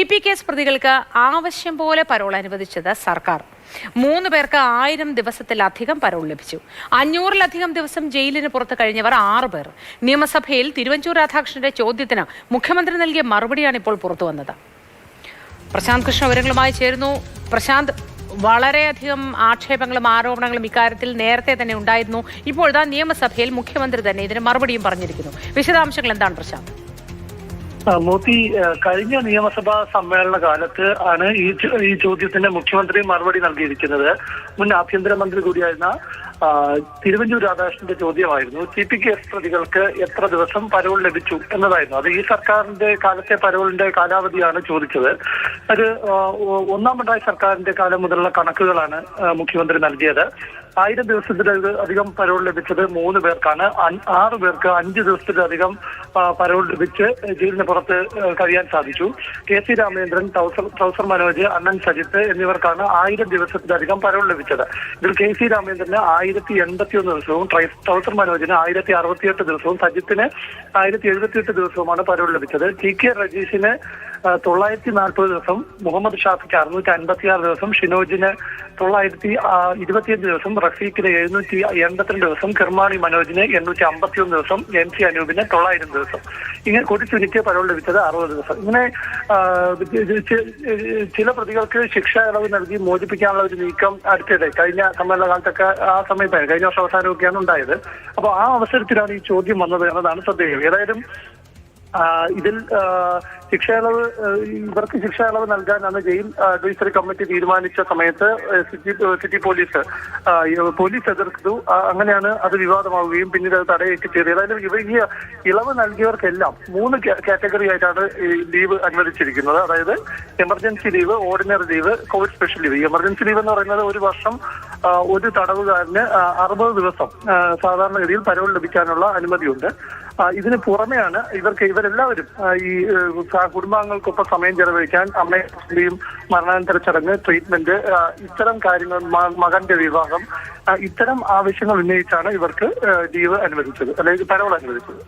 T P case പ്രതികൾക്ക് ആവശ്യം പോലെ പരോൾ അനുവദിച്ചത് സർക്കാർ. മൂന്ന് പേർക്ക് ആയിരം ദിവസത്തിലധികം പരോൾ ലഭിച്ചു. അഞ്ഞൂറിലധികം ദിവസം ജയിലിന് പുറത്ത് കഴിഞ്ഞവർ ആറ് പേർ. നിയമസഭയിൽ തിരുവഞ്ചൂർ രാധാകൃഷ്ണന്റെ ചോദ്യത്തിന് മുഖ്യമന്ത്രി നൽകിയ മറുപടിയാണ് ഇപ്പോൾ പുറത്തു വന്നത്. പ്രശാന്ത് കൃഷ്ണ വിവരങ്ങളുമായി ചേരുന്നു. പ്രശാന്ത് വളരെയധികം ആക്ഷേപങ്ങളും ആരോപണങ്ങളും ഇക്കാര്യത്തിൽ നേരത്തെ തന്നെ ഉണ്ടായിരുന്നു. ഇപ്പോൾ ഇതാ നിയമസഭയിൽ മുഖ്യമന്ത്രി തന്നെ ഇതിന് മറുപടിയും പറഞ്ഞിരിക്കുന്നു. വിശദാംശങ്ങൾ എന്താണ് പ്രശാന്ത്? മോത്തി കഴിഞ്ഞ നിയമസഭാ സമ്മേളന കാലത്ത് ആണ് ഈ ഈ ചോദ്യത്തിന് മുഖ്യമന്ത്രി മറുപടി നൽകിയിരിക്കുന്നത്. മുൻ ആഭ്യന്തരമന്ത്രി കൂടിയായിരുന്ന തിരുവഞ്ചൂർ രാധാകൃഷ്ണന്റെ ചോദ്യമായിരുന്നു. ടി പി കേസ് പ്രതികൾക്ക് എത്ര ദിവസം പരോൾ ലഭിച്ചു എന്നതായിരുന്നു. അത് ഈ സർക്കാരിന്റെ കാലത്തെ പരോളിന്റെ കാലാവധിയാണ് ചോദിച്ചത്. അത് ഒന്നാം പിണറായി സർക്കാരിന്റെ കാലം മുതലുള്ള കണക്കുകളാണ് മുഖ്യമന്ത്രി നൽകിയത്. ആയിരം ദിവസത്തിലധികം പരോൾ ലഭിച്ചത് മൂന്ന് പേർക്കാണ്. ആറ് പേർക്ക് അഞ്ച് ദിവസത്തിലധികം പരോൾ ലഭിച്ച് ജയിലിന് പുറത്ത് കഴിയാൻ സാധിച്ചു. K C Ramendran trouser Manoj അണ്ണൻ സജിത്ത് എന്നിവർക്കാണ് ആയിരം ദിവസത്തിലധികം പരോൾ ലഭിച്ചത്. ഇതിൽ കെ സി രാമേന്ദ്രന് ആയിരത്തി എൺപത്തി ഒന്ന് ദിവസവും ട്രൈ- ട്രൗസർ മനോജിന് ആയിരത്തി അറുപത്തിയെട്ട് ദിവസവും സജിത്തിന് ആയിരത്തി എഴുപത്തിയെട്ട് ദിവസവുമാണ് പരോൾ ലഭിച്ചത്. ടി കെ രജീഷിന് തൊള്ളായിരത്തി നാൽപ്പത് ദിവസം മുഹമ്മദ് ഷാഫിക്ക് അറുന്നൂറ്റി അൻപത്തി ആറ് ദിവസം ഷിനോജിന് തൊള്ളായിരത്തി ഇരുപത്തിയഞ്ച് ദിവസം റഫീഖിന് എഴുന്നൂറ്റി എൺപത്തിരണ്ട് ദിവസം കിർമാണി മനോജിന് എണ്ണൂറ്റി അമ്പത്തിയൊന്ന് ദിവസം എം സി അനൂപിന് തൊള്ളായിരം ദിവസം. ഇങ്ങനെ കൊടി ചുരുക്കിയ പരോൾ ലഭിച്ചത് അറുപത് ദിവസം. ഇങ്ങനെ ചില പ്രതികൾക്ക് ശിക്ഷ ഇളവ് നൽകി മോചിപ്പിക്കാനുള്ള ഒരു നീക്കം അടുത്തിടെ കഴിഞ്ഞ സമ്മേളന കാലത്തൊക്കെ ആ സമയത്തായിരുന്നു. കഴിഞ്ഞ വർഷം അവസാനമൊക്കെയാണ് ഉണ്ടായത്. അപ്പോൾ ആ അവസരത്തിലാണ് ഈ ചോദ്യം വന്നത് എന്നതാണ് ശ്രദ്ധേയം. ഏതായാലും ഇതിൽ ആ, ശിക്ഷ ഇളവ് ഇവർക്ക് ശിക്ഷ ഇളവ് നൽകാനാണ് ജയിൽ അഡ്വൈസറി കമ്മിറ്റി തീരുമാനിച്ച സമയത്ത് സിറ്റി സിറ്റി പോലീസ് പോലീസ് എതിർത്തു. അങ്ങനെയാണ് അത് വിവാദമാവുകയും പിന്നീട് അത് തടയേക്ക് ചെയ്തത് അതായത് ഇവ ഈ ഇളവ് നൽകിയവർക്കെല്ലാം മൂന്ന് കാറ്റഗറി ആയിട്ടാണ് ലീവ് അനുവദിച്ചിരിക്കുന്നത്. അതായത് emergency leave ordinary leave covid special leave. Emergency leave എന്ന് പറയുന്നത് ഒരു വർഷം ഒരു തടവുകാരന് അറുപത് ദിവസം സാധാരണ സാധാരണഗതിയിൽ പരോൾ ലഭിക്കാനുള്ള അനുമതിയുണ്ട്. ഇതിന് പുറമെയാണ് ഇവർക്ക് ഇവരെല്ലാവരും ഈ കുടുംബാംഗങ്ങൾക്കൊപ്പം സമയം ചെലവഴിക്കാൻ അമ്മയും മരണാനന്തര ചടങ്ങ് ട്രീറ്റ്മെന്റ് ഇത്തരം കാര്യങ്ങൾ മകന്റെ വിവാഹം ഇത്തരം ആവശ്യങ്ങൾ ഉന്നയിച്ചാണ് ഇവർക്ക് ലീവ് അനുവദിച്ചത് അല്ലെങ്കിൽ പരവൾ അനുവദിച്ചത്.